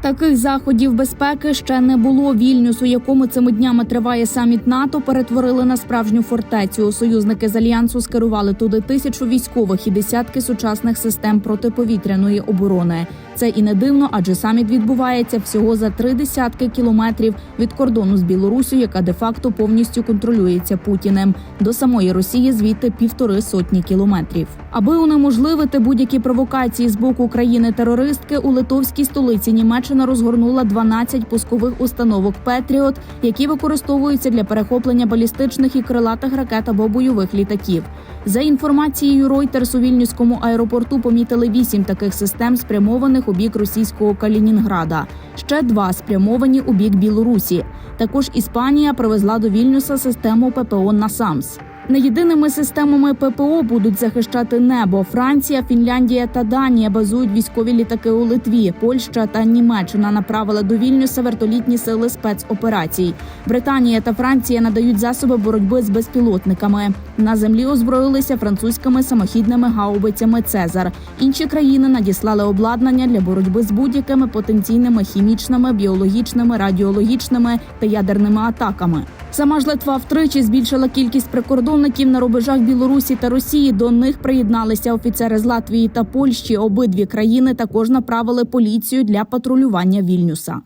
Таких заходів безпеки ще не було. Вільнюс, якому цими днями триває саміт НАТО, перетворили на справжню фортецю. Союзники з альянсу скерували туди тисячу військових і десятки сучасних систем протиповітряної оборони. Це і не дивно, адже саміт відбувається всього за три десятки кілометрів від кордону з Білорусю, яка де-факто повністю контролюється Путіним. До самої Росії звідти півтори сотні кілометрів. Аби унеможливити будь-які провокації з боку країни-терористки, у литовській столиці Німеччина розгорнула 12 пускових установок Петріот, які використовуються для перехоплення балістичних і крилатих ракет або бойових літаків. За інформацією Reuters, у вільнюському аеропорту помітили вісім таких систем, спрямованих у бік російського Калінінграда. Ще два спрямовані у бік Білорусі. Також Іспанія привезла до Вільнюса систему ППО «Насамс». Не єдиними системами ППО будуть захищати небо. Франція, Фінляндія та Данія базують військові літаки у Литві. Польща та Німеччина направили до Вільнюса вертолітні сили спецоперацій. Британія та Франція надають засоби боротьби з безпілотниками. На землі озброїлися французькими самохідними гаубицями Цезар. Інші країни надіслали обладнання для боротьби з будь-якими потенційними хімічними, біологічними, радіологічними та ядерними атаками. Сама ж Литва втричі збільшила кількість прикордонників на рубежах Білорусі та Росії. До них приєдналися офіцери з Латвії та Польщі. Обидві країни також направили поліцію для патрулювання Вільнюса.